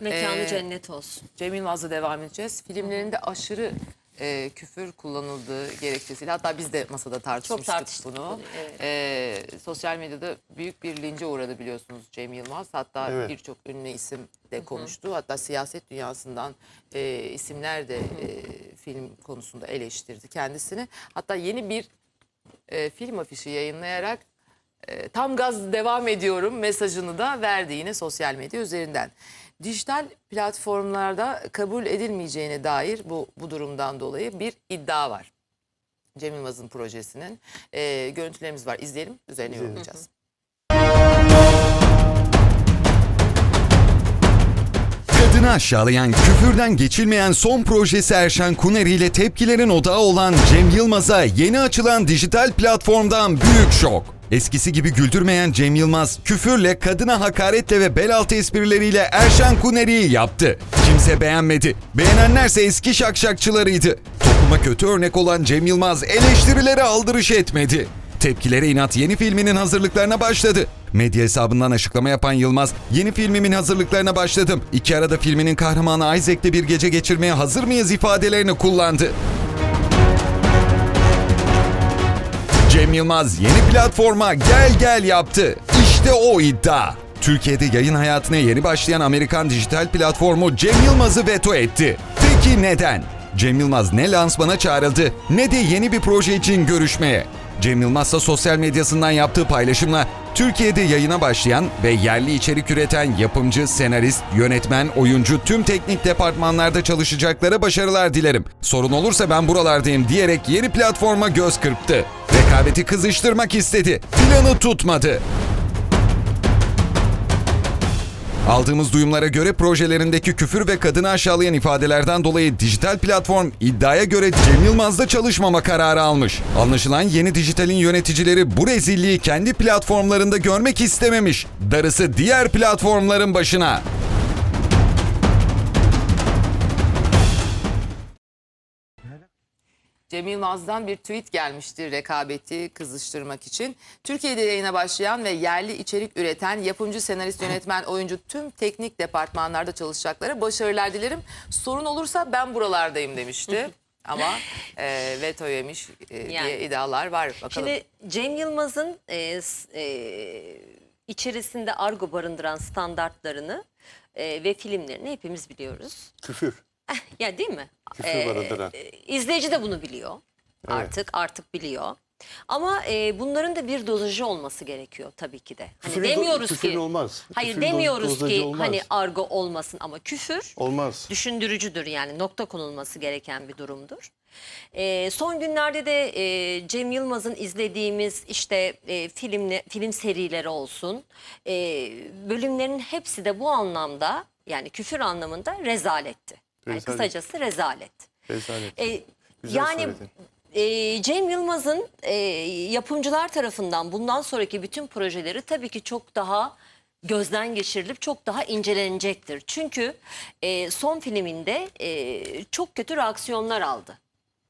Mekanı Ee, cennet olsun. Cem Yılmaz'la devam edeceğiz. Filmlerinde aşırı e, küfür kullanıldığı gerekçesiyle hatta biz de masada tartışmıştık tartıştık bunu. bunu, evet. E, sosyal medyada büyük bir lince uğradı biliyorsunuz Cem Yılmaz. Hatta Evet. birçok ünlü isim de konuştu. Hatta siyaset dünyasından e, isimler de e, film konusunda eleştirdi kendisini. Hatta yeni bir e, film afişi yayınlayarak e, tam gaz devam ediyorum mesajını da verdi yine sosyal medya üzerinden. Dijital platformlarda kabul edilmeyeceğine dair bu, bu durumdan dolayı bir iddia var. Cem Yılmaz'ın projesinin e, görüntülerimiz var. İzleyelim, üzerine yorumlayacağız. Kadını aşağılayan, küfürden geçilmeyen son projesi Erşen Kuneri ile tepkilerin odağı olan Cem Yılmaz'a yeni açılan dijital platformdan büyük şok. Eskisi gibi güldürmeyen Cem Yılmaz, küfürle, kadına hakaretle ve bel altı esprileriyle Erşen Kuneri'yi yaptı. Kimse beğenmedi. Beğenenlerse eski şakşakçılarıydı. Topluma kötü örnek olan Cem Yılmaz eleştirilere aldırış etmedi. Tepkilere inat yeni filminin hazırlıklarına başladı. Medya hesabından açıklama yapan Yılmaz, yeni filmimin hazırlıklarına başladım. İki arada filminin kahramanı Isaac'le bir gece geçirmeye hazır mıyız ifadelerini kullandı. Cem Yılmaz yeni platforma gel gel yaptı. İşte o iddia. Türkiye'de yayın hayatına yeni başlayan Amerikan dijital platformu Cem Yılmaz'ı veto etti. Peki neden? Cem Yılmaz ne lansmana çağrıldı ne de yeni bir proje için görüşmeye. Cem Yılmaz sosyal medyasından yaptığı paylaşımla Türkiye'de yayına başlayan ve yerli içerik üreten yapımcı, senarist, yönetmen, oyuncu tüm teknik departmanlarda çalışacaklara başarılar dilerim. Sorun olursa ben buralardayım diyerek yeni platforma göz kırptı. Rekabeti kızıştırmak istedi. Planı tutmadı. Aldığımız duyumlara göre projelerindeki küfür ve kadını aşağılayan ifadelerden dolayı dijital platform iddiaya göre Cem Yılmaz'da çalışmama kararı almış. Anlaşılan yeni dijitalin yöneticileri bu rezilliği kendi platformlarında görmek istememiş. Darısı diğer platformların başına. Cem Yılmaz'dan bir tweet gelmişti rekabeti kızıştırmak için. Türkiye'de yayına başlayan ve yerli içerik üreten yapımcı, senarist, yönetmen, oyuncu tüm teknik departmanlarda çalışacaklara başarılar dilerim. Sorun olursa ben buralardayım demişti. Ama e, veto yemiş e, Yani. diye iddialar var. Bakalım. Şimdi Cem Yılmaz'ın e, s- e, içerisinde argo barındıran standartlarını e, ve filmlerini hepimiz biliyoruz. Küfür. Ya değil mi? Küfür barındıran. e, izleyici de bunu biliyor. Artık artık biliyor. Ama e, bunların da bir dozajı olması gerekiyor tabii ki de. Hani Küfürün do- demiyoruz küfürün ki olmaz. Hayır Küfürün do- demiyoruz dozajı ki olmaz. hani argo olmasın ama küfür Olmaz. düşündürücüdür yani nokta konulması gereken bir durumdur. Ee, son günlerde de e, Cem Yılmaz'ın izlediğimiz işte e, filmle, film serileri olsun e, bölümlerin hepsi de bu anlamda yani küfür anlamında rezaletti. Yani Rezalet. kısacası rezalet. Rezalet. E, Güzel yani söyledin. e, Cem Yılmaz'ın e, yapımcılar tarafından bundan sonraki bütün projeleri tabii ki çok daha gözden geçirilip çok daha incelenecektir. Çünkü e, son filminde e, çok kötü reaksiyonlar aldı.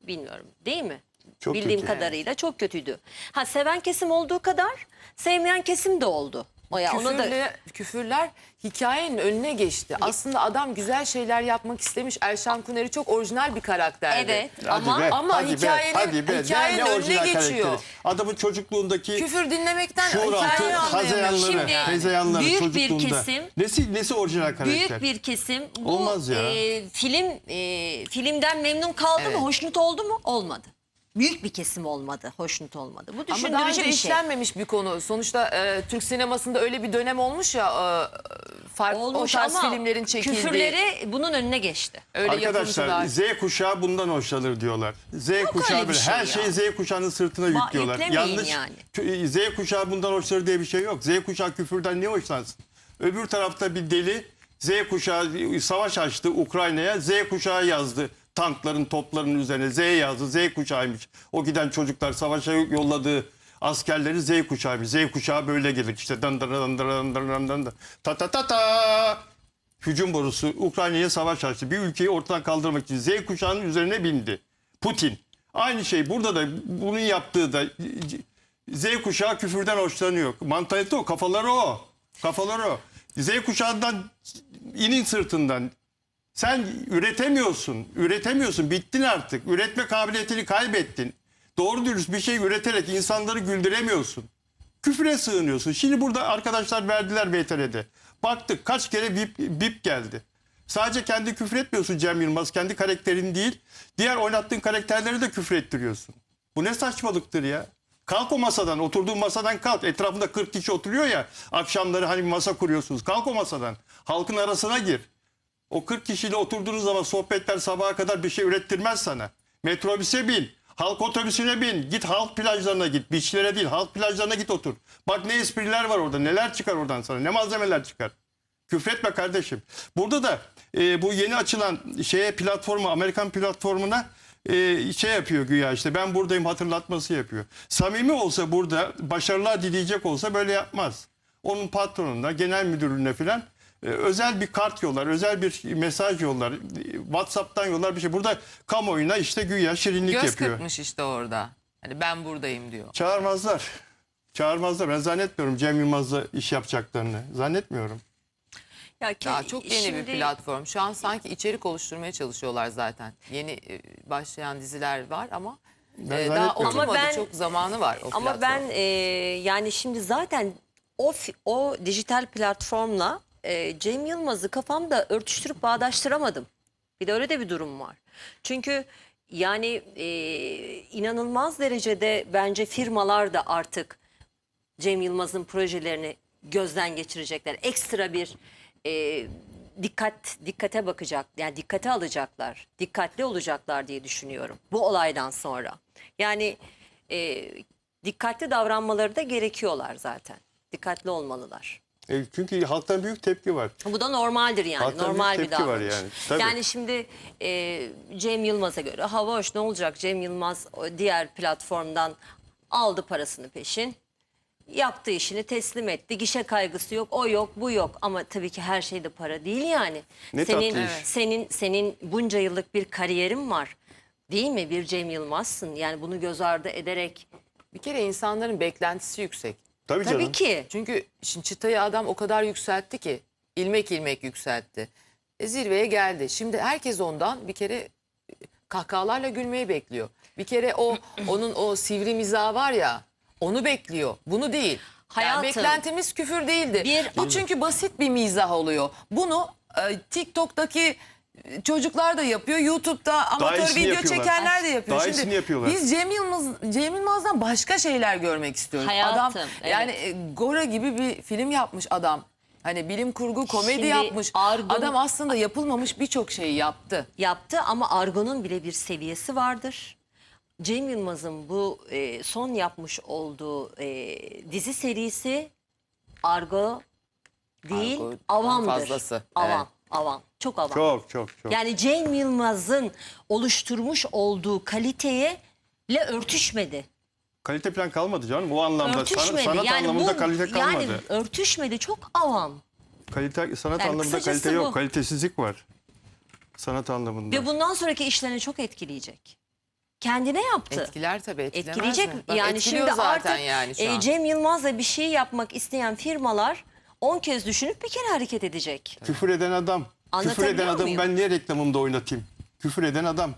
Bilmiyorum değil mi? Çok Bildiğim kötü. kadarıyla çok kötüydü. Ha seven kesim olduğu kadar sevmeyen kesim de oldu. O ya ona da Küfürle, küfürler hikayenin önüne geçti. Aslında adam güzel şeyler yapmak istemiş. Erşan Kuneri çok orijinal bir karakterdi. evet Hadi ama be, ama hadi be, hikayenin- hadi be. hikayenin Ne- ne önüne orijinal geçiyor. karakteri? Adamın çocukluğundaki Küfür dinlemekten şuur altı hikayeyi hazeyanları, anlayamıyorum. Şimdi hezeyanları büyük bir çocukluğunda. kesim- Nesi, nesi orijinal karakter? Büyük bir kesim bu Olmaz ya. e, film e, filmden memnun kaldı Evet. mı, hoşnut oldu mu? Olmadı. Büyük bir kesim olmadı, hoşnut olmadı. Bu Ama daha düşündürücü önce bir şey. işlenmemiş bir konu. Sonuçta e, Türk sinemasında öyle bir dönem olmuş ya e, farklı Olmuş o tarz ama filmlerin çekildiği. küfürleri bunun önüne geçti. Öyle Arkadaşlar yapımcılar. Z kuşağı bundan hoşlanır diyorlar. Z kuşağı öyle bir böyle şey her ya. şeyi Z kuşağının sırtına yüklüyorlar. yüklemeyin Yanlış. yani. Kü- Z kuşağı bundan hoşlanır diye bir şey yok. Z kuşağı küfürden niye hoşlansın? Öbür tarafta bir deli Z kuşağı savaş açtı Ukrayna'ya. Z kuşağı yazdı tankların topların üzerine Z yazdı Z kuşağıymış. O giden çocuklar savaşa yolladığı askerleri Z kuşağıymış. Z kuşağı böyle gelir işte dandır dandır dandır dandır ta ta ta ta hücum borusu Ukrayna'ya savaş açtı. Bir ülkeyi ortadan kaldırmak için Z kuşağının üzerine bindi. Putin. Aynı şey burada da bunun yaptığı da Z kuşağı küfürden hoşlanıyor. Mantalite o, kafaları o. Kafaları o. Z kuşağından inin sırtından sen üretemiyorsun. Üretemiyorsun. Bittin artık. Üretme kabiliyetini kaybettin. Doğru dürüst bir şey üreterek insanları güldüremiyorsun. Küfre sığınıyorsun. Şimdi burada arkadaşlar verdiler VTR'de. Baktık kaç kere bip, bip geldi. Sadece kendi küfür etmiyorsun Cem Yılmaz. Kendi karakterin değil. Diğer oynattığın karakterleri de küfür ettiriyorsun. Bu ne saçmalıktır ya. Kalk o masadan, oturduğun masadan kalk. Etrafında 40 kişi oturuyor ya. Akşamları hani masa kuruyorsunuz. Kalk o masadan. Halkın arasına gir. O 40 kişiyle oturduğunuz zaman sohbetler sabaha kadar bir şey ürettirmez sana. Metrobüse bin. Halk otobüsüne bin. Git halk plajlarına git. Beachlere değil halk plajlarına git otur. Bak ne espriler var orada. Neler çıkar oradan sana. Ne malzemeler çıkar. Küfretme kardeşim. Burada da e, bu yeni açılan şeye platforma Amerikan platformuna e, şey yapıyor güya işte ben buradayım hatırlatması yapıyor. Samimi olsa burada başarılar dileyecek olsa böyle yapmaz. Onun patronuna, genel müdürlüğüne filan özel bir kart yollar, özel bir mesaj yollar, WhatsApp'tan yollar bir şey. Burada kamuoyuna işte güya şirinlik Göz yapıyor. kırpmış işte orada. Hani ben buradayım diyor. Çağırmazlar. Çağırmazlar. Ben zannetmiyorum Cem Yılmaz'la iş yapacaklarını. Zannetmiyorum. Ya Daha çok yeni şimdi- bir platform. Şu an sanki içerik oluşturmaya çalışıyorlar zaten. Yeni e, başlayan diziler var ama e, daha. Ama ben- çok zamanı var o Ama platform. ben e, yani şimdi zaten o o dijital platformla e, Cem Yılmaz'ı kafamda örtüştürüp bağdaştıramadım. Bir de öyle de bir durum var. Çünkü yani e, inanılmaz derecede bence firmalar da artık Cem Yılmaz'ın projelerini gözden geçirecekler. Ekstra bir e, dikkat dikkate bakacak, yani dikkate alacaklar, dikkatli olacaklar diye düşünüyorum bu olaydan sonra. Yani e, dikkatli davranmaları da gerekiyorlar zaten. Dikkatli olmalılar. E, çünkü halktan büyük tepki var. Bu da normaldir yani. Halktan Normal büyük bir tepki var davranış. yani, tabii. Yani şimdi e, Cem Yılmaz'a göre hava hoş ne olacak? Cem Yılmaz o diğer platformdan aldı parasını peşin. Yaptığı işini teslim etti. Gişe kaygısı yok, o yok, bu yok. Ama tabii ki her şey de para değil yani. Ne senin tatlı iş. senin senin bunca yıllık bir kariyerin var. Değil mi? Bir Cem Yılmaz'sın. Yani bunu göz ardı ederek Bir kere insanların beklentisi yüksek. Tabii, canım. tabii ki Çünkü şimdi çıtayı adam o kadar yükseltti ki ilmek ilmek yükseltti. E, zirveye geldi. Şimdi herkes ondan bir kere e, kahkahalarla gülmeyi bekliyor. Bir kere o onun o sivri mizahı var ya onu bekliyor. Bunu değil. Yani Hayatım. beklentimiz küfür değildi. Bir- Bu çünkü basit bir mizah oluyor. Bunu e, TikTok'taki çocuklar da yapıyor. YouTube'da amatör iyisini video yapıyorlar. çekenler de yapıyor. Daha iyisini yapıyorlar. Biz Cem Yılmaz Cem Yılmaz'dan başka şeyler görmek istiyoruz. Hayatım, adam evet. yani e, Gora gibi bir film yapmış adam. Hani bilim kurgu komedi Şimdi yapmış. Argun- Adam aslında yapılmamış birçok şeyi yaptı. yaptı ama Argo'nun bile bir seviyesi vardır. Cem Yılmaz'ın bu e, son yapmış olduğu e, dizi serisi Argo değil, Argo avamdır. fazlası, Avam, evet. Avam. Çok avam. Çok çok çok. Yani Cem Yılmaz'ın oluşturmuş olduğu kaliteye le örtüşmedi. Kalite falan kalmadı canım. O anlamda Örtüşmedi. sanat yani anlamında bu kalite kalmadı. yani örtüşmedi. Çok avam. Kalite sanat Yani anlamında kısacası kalite yok. bu. Kalitesizlik var. Sanat anlamında. Ve bundan sonraki işlerini çok etkileyecek. Kendine yaptı. Etkiler tabii etkilemez etkileyecek. mi? Bak, yani etkiliyor şimdi zaten artık yani şu e. Cem Yılmaz'la bir şey yapmak isteyen firmalar 10 kez düşünüp bir kere hareket edecek. Küfür eden adam. Küfür eden muyum? ben niye reklamımda oynatayım? Küfür eden adam.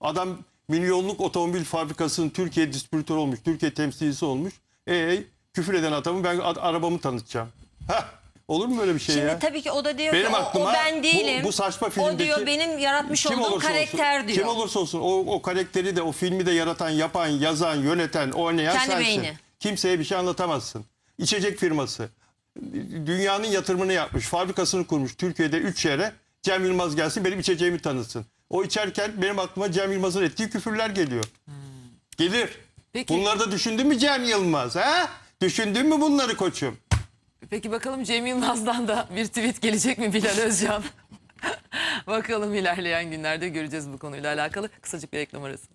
Adam milyonluk otomobil fabrikasının Türkiye distribütörü olmuş. Türkiye temsilcisi olmuş. E küfür eden adamı ben arabamı tanıtacağım. Hah, olur mu böyle bir şey Şimdi ya? tabii ki o da diyor Benim ki o- aklıma o ben bu- değilim. bu saçma O filmdeki- diyor benim yaratmış Kim olduğum karakter olsun, diyor. Kim olursa olsun o, o karakteri de o filmi de yaratan, yapan, yazan, yöneten, oynayan Kendi sensin. beyni. Kimseye bir şey anlatamazsın. İçecek firması. Dünyanın yatırımını yapmış, fabrikasını kurmuş Türkiye'de 3 yere. Cem Yılmaz gelsin benim içeceğimi tanıtsın. O içerken benim aklıma Cem Yılmaz'ın ettiği küfürler geliyor. Gelir. Peki. Bunları da düşündün mü Cem Yılmaz? Ha? Düşündün mü bunları koçum? Peki bakalım Cem Yılmaz'dan da bir tweet gelecek mi Bilal Özcan? bakalım ilerleyen günlerde göreceğiz bu konuyla alakalı. Kısacık bir reklam arası.